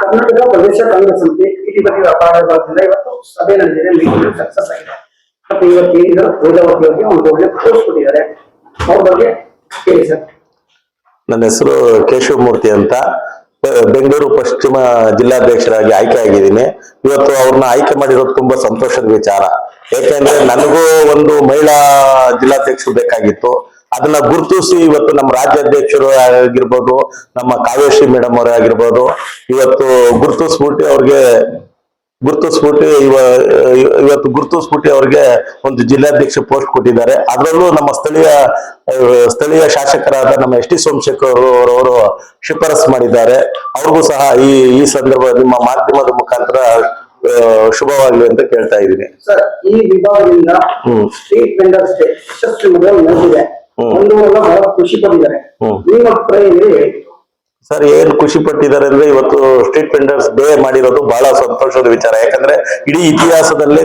ಕರ್ನಾಟಕ ಪ್ರದೇಶ ಕಾಂಗ್ರೆಸ್ ಸಮಿತಿ ಬದಿ ವ್ಯಾಪಾರದಿಂದ ಇವತ್ತು ಸಭೆ ನಡೆದಿದೆ. ಮೀಟಿಂಗ್ ಸಕ್ಸಸ್ ಆಗಿದೆ. ಮತ್ತೆ ಇವತ್ತು ಏನಿದೆ ವೇದಾವತಿ ಬಗ್ಗೆ ಒಂದು ಒಳ್ಳೆ ಪೋಸ್ಟ್ ಕೊಟ್ಟಿದ್ದಾರೆ. ಅವ್ರ ಬಗ್ಗೆ ಹೇಳಿ ಸರ್. ನನ್ನ ಹೆಸರು ಕೇಶವಮೂರ್ತಿ ಅಂತ. ಬೆಂಗಳೂರು ಪಶ್ಚಿಮ ಜಿಲ್ಲಾಧ್ಯಕ್ಷರಾಗಿ ಆಯ್ಕೆ ಆಗಿದ್ದೀನಿ. ಇವತ್ತು ಅವ್ರನ್ನ ಆಯ್ಕೆ ಮಾಡಿರೋದು ತುಂಬಾ ಸಂತೋಷದ ವಿಚಾರ. ಯಾಕೆಂದ್ರೆ ನನಗೂ ಒಂದು ಮಹಿಳಾ ಜಿಲ್ಲಾಧ್ಯಕ್ಷರು ಬೇಕಾಗಿತ್ತು. ಅದನ್ನ ಗುರುತಿಸಿ ಇವತ್ತು ನಮ್ಮ ರಾಜ್ಯಾಧ್ಯಕ್ಷರು ಆಗಿರ್ಬೋದು ನಮ್ಮ ಕಾವೇಶ್ರೀ ಮೇಡಮ್ ಅವರೇ ಆಗಿರ್ಬೋದು ಇವತ್ತು ಗುರುತಿಸ್ಬಿಟ್ಟು ಅವ್ರಿಗೆ ಗುರುತಿಸ್ಬಿಟ್ಟು ಇವ ಇವ- ಇವತ್ತು ಗುರುತಿಸ್ಬಿಟ್ಟು ಅವ್ರಿಗೆ ಒಂದು ಜಿಲ್ಲಾಧ್ಯಕ್ಷ ಪೋಸ್ಟ್ ಕೊಟ್ಟಿದ್ದಾರೆ. ಅದರಲ್ಲೂ ನಮ್ಮ ಸ್ಥಳೀಯ ಸ್ಥಳೀಯ ಶಾಸಕರಾದ ನಮ್ಮ ಎಸ್ ಟಿ ಸೋಮಶೇಖರ್ ಅವರವರು ಶಿಫಾರಸು ಮಾಡಿದ್ದಾರೆ. ಅವ್ರಿಗೂ ಸಹ ಈ ಈ ಸಂದರ್ಭ ನಿಮ್ಮ ಮಾಧ್ಯಮದ ಮುಖಾಂತರ ಶುಭವಾಗಲಿ ಶುಭವಾಗ್ಲಿ ಅಂತ ಕೇಳ್ತಾ ಇದ್ದೀನಿ. ಒಂದು ಬಹಳ ಖುಷಿ ಪಟ್ಟಿದ್ದಾರೆ. ಹ್ಮ್. ನಿಮ್ಮ ಅಭಿಪ್ರಾಯ ಹೇಳಿ? ಸರ್ ಏನ್ ಖುಷಿ ಪಟ್ಟಿದ್ದಾರೆ ಅಂದ್ರೆ ಇವತ್ತು ಸ್ಟ್ರೀಟ್ ವೆಂಡರ್ಸ್ ಡೇ ಮಾಡಿರೋದು ಬಹಳ ಸಂತೋಷದ ವಿಚಾರ. ಯಾಕಂದ್ರೆ ಇಡೀ ಇತಿಹಾಸದಲ್ಲಿ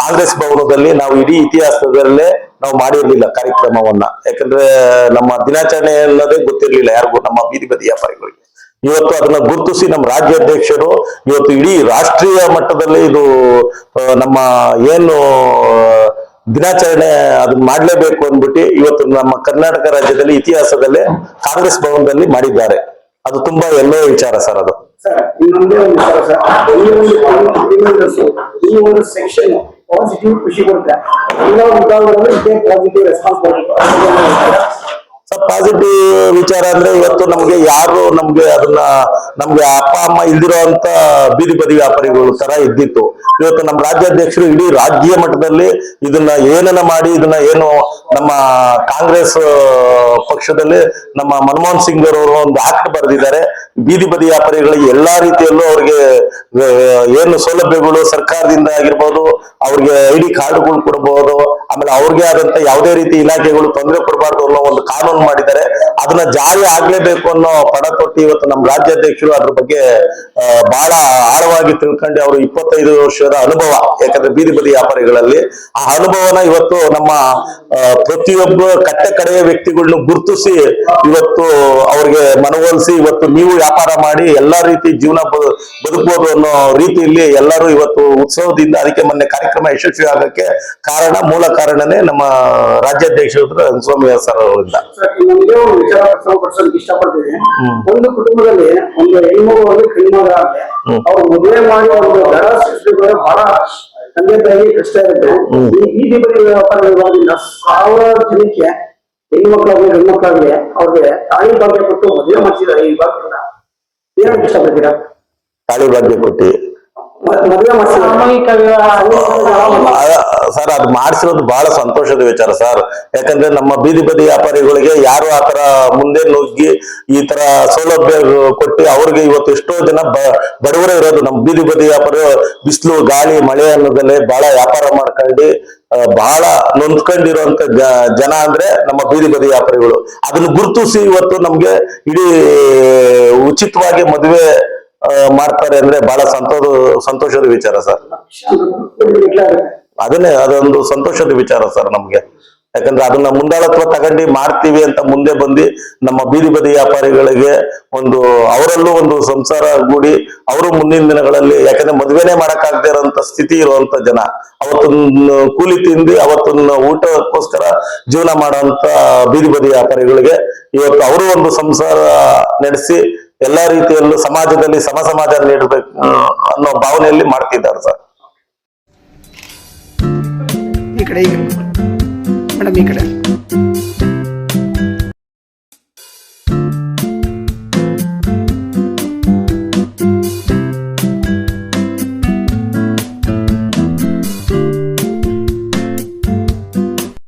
ಕಾಂಗ್ರೆಸ್ ಭವನದಲ್ಲಿ ನಾವು ಇಡೀ ಇತಿಹಾಸದಲ್ಲೇ ನಾವು ಮಾಡಿರ್ಲಿಲ್ಲ ಕಾರ್ಯಕ್ರಮವನ್ನ. ಯಾಕಂದ್ರೆ ನಮ್ಮ ದಿನಾಚರಣೆ ಅಲ್ಲದೆ ಗೊತ್ತಿರ್ಲಿಲ್ಲ. ಯಾರಿಗೂ ನಮ್ಮ ಬೀದಿ ಬದಿ ವ್ಯಾಪಾರಿಗಳಿಗೆ. ಇವತ್ತು ಅದನ್ನ ಗುರುತಿಸಿ ನಮ್ಮ ರಾಜ್ಯಾಧ್ಯಕ್ಷರು ಇವತ್ತು ಇಡೀ ರಾಷ್ಟ್ರೀಯ ಮಟ್ಟದಲ್ಲಿ ಇದು ನಮ್ಮ ಏನು ದಿನಾಚರಣೆ ಅದನ್ನ ಮಾಡಲೇಬೇಕು ಅಂದ್ಬಿಟ್ಟು ಇವತ್ತು ನಮ್ಮ ಕರ್ನಾಟಕ ರಾಜ್ಯದಲ್ಲಿ ಇತಿಹಾಸದಲ್ಲೇ ಕಾಂಗ್ರೆಸ್ ಭವನದಲ್ಲಿ ಮಾಡಿದ್ದಾರೆ. ಅದು ತುಂಬಾ ಎಲ್ಲೋ ವಿಚಾರ ಸರ್ ಅದು. ಈ ಒಂದು ಸೆಕ್ಷನ್ ಪಾಸಿಟಿವ್ ಖುಷಿ ಕೊಡುತ್ತೆ ಪಾಸಿಟಿವ್ ರೆಸ್ಪಾನ್ಸ್ ಪಾಸಿಟಿವ್ ವಿಚಾರ ಅಂದ್ರೆ ಇವತ್ತು ನಮ್ಗೆ ಯಾರು ನಮ್ಗೆ ಅದನ್ನ ನಮ್ಗೆ ಅಪ್ಪ ಅಮ್ಮ ಇಲ್ದಿರೋ ಅಂತ ಬೀದಿ ಬದಿ ವ್ಯಾಪಾರಿಗಳು ತರ ಇದ್ದಿತ್ತು. ಇವತ್ತು ನಮ್ಮ ರಾಜ್ಯಾಧ್ಯಕ್ಷರು ಇಡೀ ರಾಜ್ಯ ಮಟ್ಟದಲ್ಲಿ ಇದನ್ನ ಏನನ್ನ ಮಾಡಿ, ಇದನ್ನ ಏನು ನಮ್ಮ ಕಾಂಗ್ರೆಸ್ ಪಕ್ಷದಲ್ಲಿ ನಮ್ಮ ಮನಮೋಹನ್ ಸಿಂಗ್ ಅವರು ಒಂದು ಆಕ್ಟ್ ಬರೆದಿದ್ದಾರೆ. ಬೀದಿ ಬದಿ ವ್ಯಾಪಾರಿಗಳಿಗೆ ಎಲ್ಲಾ ರೀತಿಯಲ್ಲೂ ಅವ್ರಿಗೆ ಏನು ಸೌಲಭ್ಯಗಳು ಸರ್ಕಾರದಿಂದ ಆಗಿರ್ಬೋದು, ಅವ್ರಿಗೆ ಐ ಡಿ ಕಾರ್ಡ್ಗಳು ಕೊಡಬಹುದು ಆಮೇಲೆ ಅವ್ರಿಗೆ ಆದಂತ ಯಾವುದೇ ರೀತಿ ಇಲಾಖೆಗಳು ತೊಂದರೆ ಕೊಡಬಾರ್ದು ಅನ್ನೋ ಒಂದು ಕಾನೂನು ಮಾಡಿದ್ದಾರೆ. ಅದನ್ನ ಜಾರಿ ಆಗ್ಲೇಬೇಕು ಅನ್ನೋ ಪಡ ಕೊಟ್ಟು ಇವತ್ತು ನಮ್ಮ ರಾಜ್ಯಾಧ್ಯಕ್ಷರು ಅದ್ರ ಬಗ್ಗೆ ಬಹಳ ಆಳವಾಗಿ ತಿಳ್ಕೊಂಡು. ಅವರು ಇಪ್ಪತ್ತೈದು ವರ್ಷದ ಅನುಭವ, ಯಾಕಂದ್ರೆ ಬೀದಿ ಬದಿ ವ್ಯಾಪಾರಿಗಳಲ್ಲಿ. ಆ ಅನುಭವನ ಇವತ್ತು ನಮ್ಮ ಪ್ರತಿಯೊಬ್ಬ ಕಟ್ಟ ಕಡೆಯ ವ್ಯಕ್ತಿಗಳನ್ನ ಗುರುತಿಸಿ ಇವತ್ತು ಅವ್ರಿಗೆ ಮನವೊಲಿಸಿ ಇವತ್ತು ನೀವು ವ್ಯಾಪಾರ ಮಾಡಿ ಎಲ್ಲಾ ರೀತಿ ಜೀವನ ಬದುಕಬಹುದು ಅನ್ನೋ ರೀತಿಯಲ್ಲಿ ಎಲ್ಲರೂ ಇವತ್ತು ಉತ್ಸವದಿಂದ, ಅದಕ್ಕೆ ಮೊನ್ನೆ ಕಾರ್ಯಕ್ರಮ ಯಶಸ್ವಿ ಆಗಕ್ಕೆ ಕಾರಣ, ಮೂಲ ಕಾರಣನೇ ನಮ್ಮ ರಾಜ್ಯಾಧ್ಯಕ್ಷ ರಂಗಸ್ವಾಮಿ ಸರ್ ಅವರಿಂದ. ಒಂದು ಕುಟುಂಬದಲ್ಲಿ ಒಂದು ಹೆಣ್ಮಗು ಒಂದು ಹೆಣ್ಮಗ ಅವ್ರು ಮದುವೆ ಮಾಡಿ ಒಂದು ದರ ಸೃಷ್ಟಿ ಬಹಳ ತಂದೆ ತಾಯಿ ಕಷ್ಟ ಇರುತ್ತೆ. ಈ ಬದಿ ವ್ಯಾಪಾರ ಇರೋದ್ರಿಂದ ಸಾವಿರಾರು ಜನಕ್ಕೆ ಹೆಣ್ಮಕ್ಳಾಗ್ಲಿ ಗಂಡ್ಮಕ್ಳಾಗ್ಲಿ ಅವ್ರಿಗೆ ತಾಯಿ ಭಾಗ್ಯ ಕೊಟ್ಟು ಮದುವೆ ಮಾಡಿಸಿದ್ರೆ ಈ ಭಾಗದಿಂದ ಏನಕ್ಕೆ ಇಷ್ಟಪಡ್ತೀರಾ? ತಾಳಿ ಭಾಗ್ಯ ಕೊಟ್ಟಿ. ಸರ್ ಅದು ಮಾಡಿಸಿರೋದು ಬಹಳ ಸಂತೋಷದ ವಿಚಾರ ಸರ್. ಯಾಕಂದ್ರೆ ನಮ್ಮ ಬೀದಿ ಬದಿ ವ್ಯಾಪಾರಿಗಳಿಗೆ ಯಾರು ಆತರ ಮುಂದೆ ನುಗ್ಗಿ ಈ ತರ ಸೌಲಭ್ಯ ಕೊಟ್ಟು ಅವ್ರಿಗೆ ಇವತ್ತು ಎಷ್ಟೋ ಜನ ಬ- ಬಡವರೇ ಇರೋದು. ನಮ್ಮ ಬೀದಿ ಬದಿ ವ್ಯಾಪಾರ ಬಿಸಿಲು ಗಾಳಿ ಮಳೆ ಅನ್ನೋದಲ್ಲೇ ಬಹಳ ವ್ಯಾಪಾರ ಮಾಡ್ಕೊಂಡು ಬಹಳ ನೊಂದ್ಕೊಂಡಿರುವಂತ ಜ- ಜನ ಅಂದ್ರೆ ನಮ್ಮ ಬೀದಿ ಬದಿ ವ್ಯಾಪಾರಿಗಳು. ಅದನ್ನ ಗುರುತಿಸಿ ಇವತ್ತು ನಮ್ಗೆ ಇಡೀ ಉಚಿತವಾಗಿ ಮದುವೆ ಮಾಡ್ತಾರೆ ಅಂದ್ರೆ ಬಹಳ ಸಂತೋಷ ಸಂತೋಷದ ವಿಚಾರ ಸರ್. ಅದನ್ನೇ, ಅದೊಂದು ಸಂತೋಷದ ವಿಚಾರ ಸರ್ ನಮ್ಗೆ. ಯಾಕಂದ್ರೆ ಅದನ್ನ ಮುಂದಾಳತ್ವ ತಗೊಂಡು ಮಾಡ್ತೀವಿ ಅಂತ ಮುಂದೆ ಬಂದು ನಮ್ಮ ಬೀದಿ ಬದಿ ವ್ಯಾಪಾರಿಗಳಿಗೆ ಒಂದು, ಅವರಲ್ಲೂ ಒಂದು ಸಂಸಾರ ಗೂಡಿ, ಅವರು ಮುಂದಿನ ದಿನಗಳಲ್ಲಿ, ಯಾಕಂದ್ರೆ ಮದುವೆನೇ ಮಾಡಕ್ಕಾಗದೇ ಇರೋಂಥ ಸ್ಥಿತಿ ಇರುವಂತ ಜನ. ಅವತ್ತೊಂದು ಕೂಲಿ ತಿಂದು ಅವತ್ತೊಂದು ಊಟಕ್ಕೋಸ್ಕರ ಜೀವನ ಮಾಡುವಂತ ಬೀದಿ ಬದಿ ವ್ಯಾಪಾರಿಗಳಿಗೆ ಇವತ್ತು ಅವರು ಒಂದು ಸಂಸಾರ ನಡೆಸಿ ಎಲ್ಲಾ ರೀತಿಯಲ್ಲೂ ಸಮಾಜದಲ್ಲಿ ಸಮ ಸಮಾಜ ನೀಡಬೇಕು ಅನ್ನೋ ಭಾವನೆಯಲ್ಲಿ ಮಾಡ್ತಿದ್ದಾರೆ ಸರ್. ಈ ಕಡೆ ಈ ಕಡೆ. ಮೇಡಮ್ ಈ ಕಡೆ.